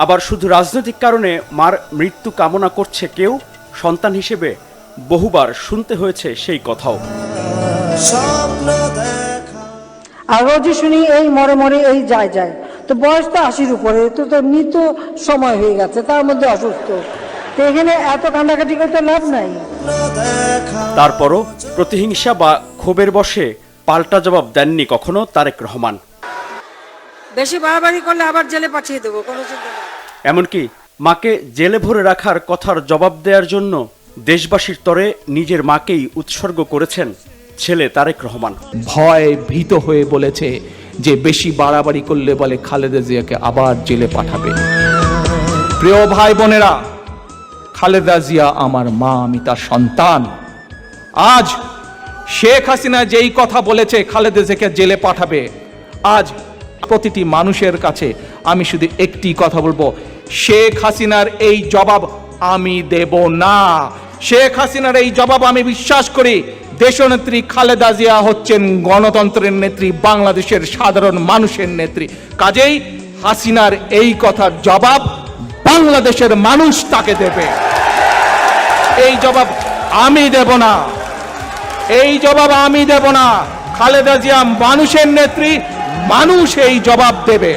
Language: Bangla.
আবার শুধু রাজনৈতিক কারণে মার মৃত্যু কামনা করছে কেউ সন্তান হিসেবে বহুবার শুনতে হয়েছে সেই কথাও। আর রোজই শুনি এই মরে মরে এই যায় যায়। তো বয়স তো আশির উপরে তো তো মৃত্যু সময় হয়ে গেছে তার মধ্যে অসুস্থ। তো এখানে এত কান্দাকাটি করতে লাভ নাই। তারপরও প্রতিহিংসা বা ক্ষোভের বসে পাল্টা জবাব দেননি কখনো তারেক রহমান। বেশি বাড়াবাড়ি করলে আবার জেলে পাঠিয়ে দেবো কোনো চিন্তা নেই। এমনকি মাকে জেলে ভরে রাখার কথার জবাব দেওয়ার জন্য দেশবাসীর তরে নিজের মাকেই উৎসর্গ করেছেন ছেলে তারেক রহমান। ভয় ভীত হয়ে বলেছে যে বেশি বাড়াবাড়ি করলে বলে খালেদা জিয়াকে আবার জেলে পাঠাবে। প্রিয় ভাই বোনেরা খালেদা জিয়া আমার মা আমি তার সন্তান। আজ শেখ হাসিনা যেই কথা বলেছে খালেদা জিয়াকে জেলে পাঠাবে। আজ প্রতিটি মানুষের কাছে আমি শুধু একটি কথা বলব। শেখ হাসিনার এই জবাব আমি দেব না। শেখ হাসিনার এই জবাব আমি বিশ্বাস করি। দেশনেত্রী খালেদা জিয়া হচ্ছেন গণতন্ত্রের নেত্রী, বাংলাদেশের সাধারণ মানুষের নেত্রী। কাজেই হাসিনার এই কথার জবাব বাংলাদেশের মানুষ তাকে দেবে। এই জবাব আমি দেব না। এই জবাব আমি দেব না। খালেদা জিয়া মানুষের নেত্রী মানুষ এই জবাব দেবে।